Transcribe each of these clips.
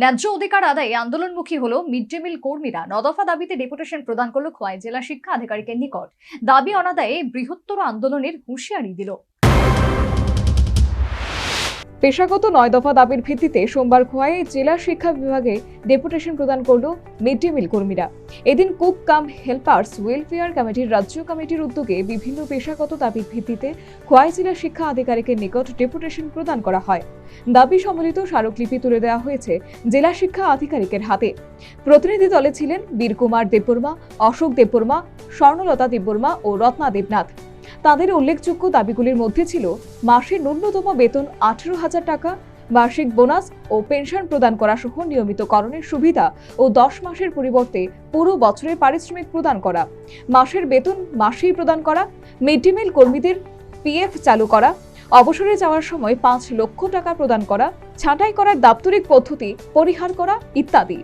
ন্যায্য অধিকার আদায়ে আন্দোলনমুখী হল মিড ডে মিল কর্মীরা। নদফা দাবিতে ডেপুটেশন প্রদান করল খোয়াই জেলা শিক্ষা আধিকারিকের নিকট। দাবি অনাদায়ে বৃহত্তর আন্দোলনের হুঁশিয়ারি দিল। পেশাগত নয় দফা দাবির ভিত্তিতে সোমবার খোয়াইয়ে জেলা শিক্ষা বিভাগে ডেপুটেশন প্রদান করল মিড ডে মিল কর্মীরা। এদিন কুক কাম হেল্পার্স ওয়েলফেয়ার কমিটির রাজ্য কমিটির উদ্যোগে বিভিন্ন পেশাগত দাবির ভিত্তিতে খোয়াই জেলা শিক্ষা আধিকারিকের নিকট ডেপুটেশন প্রদান করা হয়। দাবি সম্বলিত স্মারকলিপি তুলে দেওয়া হয়েছে জেলা শিক্ষা আধিকারিকের হাতে। প্রতিনিধি দলে ছিলেন বীরকুমার দেববর্মা, অশোক দেববর্মা, স্বর্ণলতা দেববর্মা ও রত্না দেবনাথ। তাদের উল্লেখযোগ্য দাবিগুলির মধ্যে ছিল মাসে ন্যূনতম বেতন আঠেরো হাজার টাকা, বার্ষিক বোনাস ও পেনশন প্রদান করা সহ নিয়মিতকরণের সুবিধা ও দশ মাসের পরিবর্তে পুরো বছরের পারিশ্রমিক প্রদান করা, মাসের বেতন মাসেই প্রদান করা মিড ডে মিল কর্মীদের পিএফ চালু করা, অবসরে যাওয়ার সময় পাঁচ লক্ষ টাকা প্রদান করা, ছাঁটাই করার দাপ্তরিক পদ্ধতি, পরিহার করা ইত্যাদি।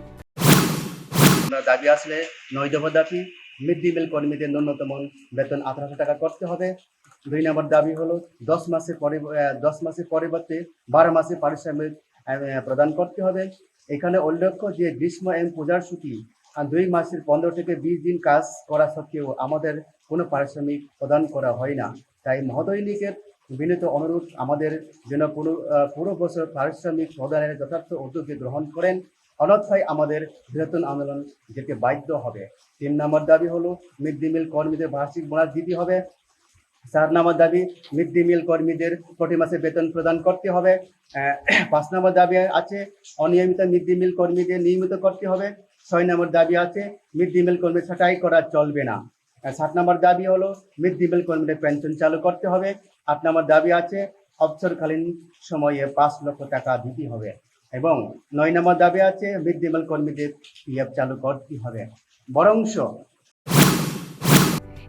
দাবি আসলে দাবি মিড ডে মিল কর্মীদের ন্যূনতম বেতন আঠারোশো টাকা করতে হবে। দুই নম্বর দাবি হলো দশ মাসের পরে দশ মাসের পরিবর্তে বারো মাসে পারিশ্রমিক প্রদান করতে হবে। এখানে উল্লেখ্য যে গ্রীষ্ম এবং পূজার ছুটি দুই মাসের পনেরো থেকে বিশ দিন কাজ করা সত্ত্বেও আমাদের কোনো পারিশ্রমিক প্রদান করা হয় না। তাই মহোদয় লীগের বিনীত অনুরোধ আমাদের যেন পুরো পুরো বছর পারিশ্রমিক প্রদানের যথার্থ উদ্যোগে গ্রহণ করেন। অন্যথায় আমাদের বৃহত্তম আন্দোলন যেতে বাধ্য হবে। তিন নম্বর দাবি হলো মিড ডে মিল কর্মীদের বার্ষিক বোনাস দিতে হবে। চার নম্বর দাবি মিড ডে মিল কর্মীদের প্রতি মাসে বেতন প্রদান করতে হবে। পাঁচ নম্বর দাবি আছে, অনিয়মিত মিড ডে মিল কর্মীদের নিয়মিত করতে হবে। ছয় নম্বর দাবি আছে মিড ডে মিল কর্মী ছাঁটাই করা চলবে না। সাত নম্বর দাবি হলো মিড ডে মিল কর্মীদের পেনশন চালু করতে হবে। আট নম্বর দাবি আছে, অবসরকালীন সময়ে পাঁচ লক্ষ টাকা দিতে হবে। এবং নয় নম্বর দাবি আছে মিড ডে মিল কর্মীদের পিএফ চালু করতে হবে। বরংশ।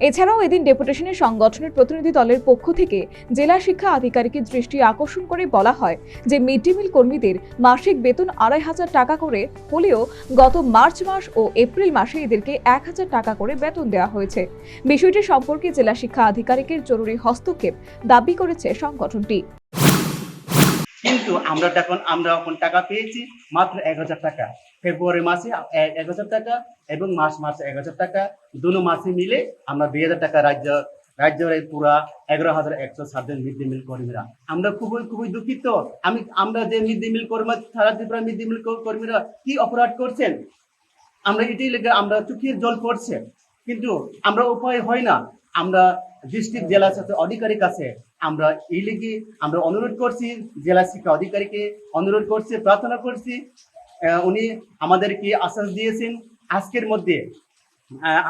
এছাড়াও এদিন ডেপুটেশনের সংগঠনের প্রতিনিধি দলের পক্ষ থেকে জেলা শিক্ষা আধিকারিকের দৃষ্টি আকর্ষণ করে বলা হয় যে মিড ডে মিল কর্মীদের মাসিক বেতন আড়াই হাজার টাকা করে হলেও গত মার্চ মাস ও এপ্রিল মাসে এদেরকে এক হাজার টাকা করে বেতন দেওয়া হয়েছে। বিষয়টি সম্পর্কে জেলা শিক্ষা আধিকারিকের জরুরি হস্তক্ষেপ দাবি করেছে সংগঠনটি। কিন্তু আমরা এখন আমরা এখন টাকা পেয়েছি মাত্র এক হাজার টাকা। ফেব্রুয়ারি মাসে এক হাজার টাকা এবং মার্চ মাসে এক হাজার টাকা। দুনো মাসে মিলে আমরা দুই হাজার টাকা রাজ্য রাজ্যের পুরা এগারো হাজার একশো সাতজন মিড ডে মিল কর্মীরা। আমরা খুবই খুবই দুঃখিত। আমি আমরা যে মিড ডে মিল কর্মী সারা ত্রিপুরা মিড ডে মিল কর্মীরা কি অপরাধ করছেন? আমরা এটাই লেগে আমরা চোখের জল পড়ছে। কিন্তু আমরা উপায় হয় না। আমরা ডিস্ট্রিক্ট জেলা সাথে অধিকারীর কাছে আমরা এই লেগে আমরা অনুরোধ করছি, জেলা শিক্ষা অধিকারীকে অনুরোধ করছি, প্রার্থনা করছি উনি আমাদেরকে আশ্বাস দিয়েছেন। আজকের মধ্যে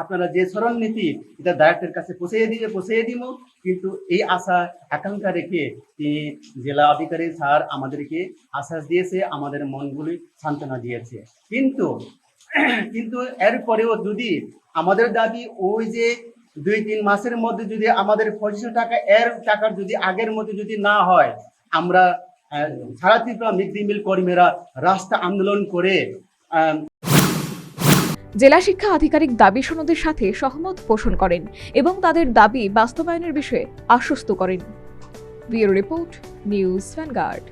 আপনারা যে স্মরণ নীতি এটা ডাইরেক্টরের কাছে পৌঁছে দিয়ে পৌঁছে দিব। কিন্তু এই আশা, আকাঙ্ক্ষা রেখে তিনি জেলা অধিকারী স্যার আমাদেরকে আশ্বাস দিয়েছে, আমাদের মনগুলি সান্ত্বনা দিয়েছে। কিন্তু কিন্তু এরপরেও যদি আমাদের দাবি ওই যে দুই তিন মাসের মধ্যে যদি আমাদের পঁচিশশো টাকা এর টাকার যদি আগের মধ্যে যদি না হয়, আমরা সারা ত্রিপুরা মিড ডে মিল কর্মীরা রাস্তা আন্দোলন করে জেলা শিক্ষা আধিকারিক দাবি সনদের সাথে সহমত পোষণ করেন এবং তাদের দাবি বাস্তবায়নের বিষয়ে আশ্বস্ত করেন। Bureau report, news vanguard